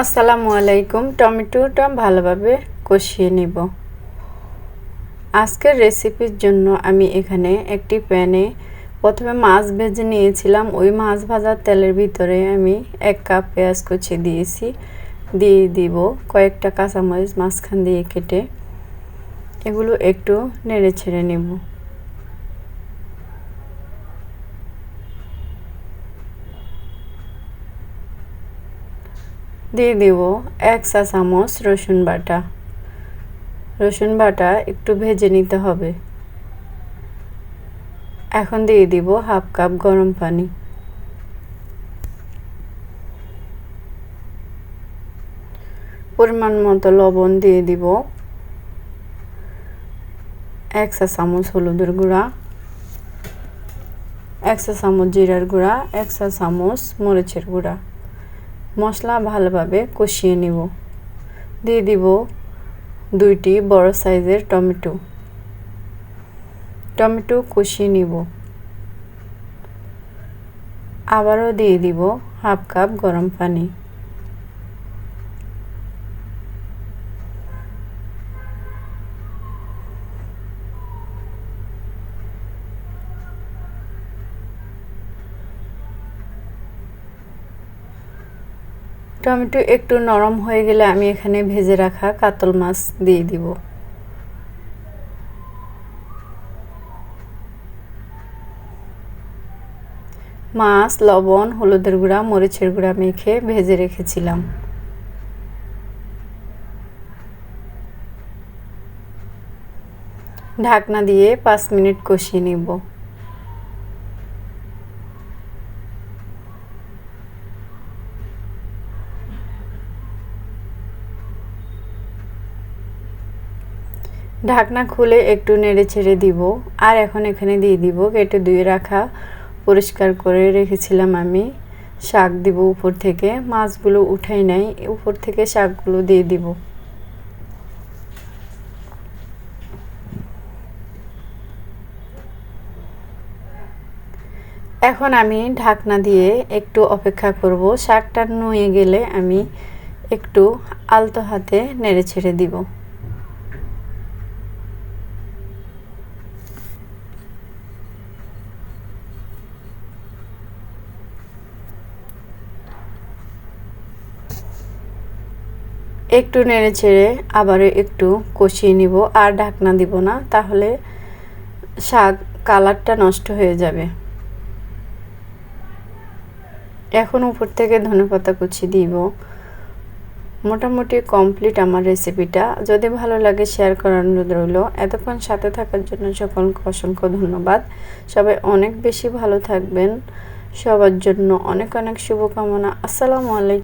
আসসালামু আলাইকুম। টমেটোটা ভালোভাবে কষিয়ে নিব। আজকের রেসিপির জন্য আমি এখানে একটি প্যানে প্রথমে মাছ ভেজে নিয়েছিলাম। ওই মাছ ভাজার তেলের ভিতরে আমি এক কাপ পেঁয়াজ কুচি দিয়েছি। দিয়ে দিব কয়েকটা কাঁচামরিচ মাঝখান দিয়ে কেটে। এগুলো একটু নেড়ে ছেড়ে নেব। দিয়ে দেব এক চা চামচ রসুন বাটা। রসুন বাটা একটু ভেজে নিতে হবে। এখন দিয়ে দিব হাফ কাপ গরম পানি। পরিমাণ মতো লবণ দিয়ে দিব। এক চা চামচ হলুদের গুঁড়া। এক চা চামচ জিরার গুঁড়া। এক চা চামচ মরিচের গুঁড়া। মশলা ভালোভাবে কষিয়ে নিব। দিয়ে দিব দুইটি বড় সাইজের টমেটো। টমেটো কষিয়ে নিব। আবারও দিয়ে দিব হাফ কাপ গরম পানি। টমেটো একটু নরম হয়ে গেলে আমি এখানে ভেজে রাখা কাতল মাছ দিয়ে দিব। মাছ, লবণ, হলুদের গুঁড়া, মরিচের গুঁড়া মেখে ভেজে রেখেছিলাম। ঢাকনা দিয়ে পাঁচ মিনিট কষিয়ে নিব। ঢাকনা খুলে একটু নেড়ে ছেড়ে দিব। আর এখন এখানে দিয়ে দিব কেটে ধুয়ে রাখা, পরিষ্কার করে রেখেছিলাম আমি। শাক দিব উপর থেকে, মাছগুলো উঠাই নাই, উপর থেকে শাকগুলো দিয়ে দিব। এখন আমি ঢাকনা দিয়ে একটু অপেক্ষা করব। শাকটা নুয়ে গেলে আমি একটু আলতো হাতে নেড়ে ছেড়ে দিব। একটু নেড়ে ছেড়ে আবার একটু কষিয়ে নিব আর ঢাকনা দিব না, তাহলে শাক কালারটা নষ্ট হয়ে যাবে। এখন উপর থেকে ধনেপাতা কুচি দিব। মোটামুটি কমপ্লিট আমার রেসিপিটা। যদি ভালো লাগে শেয়ার করার রইল। এতক্ষণ সাথে থাকার জন্য সকলকে অসংখ্য ধন্যবাদ। সবাই অনেক বেশি ভালো থাকবেন। সবার জন্য অনেক অনেক শুভকামনা। আসসালামু আলাইকুম।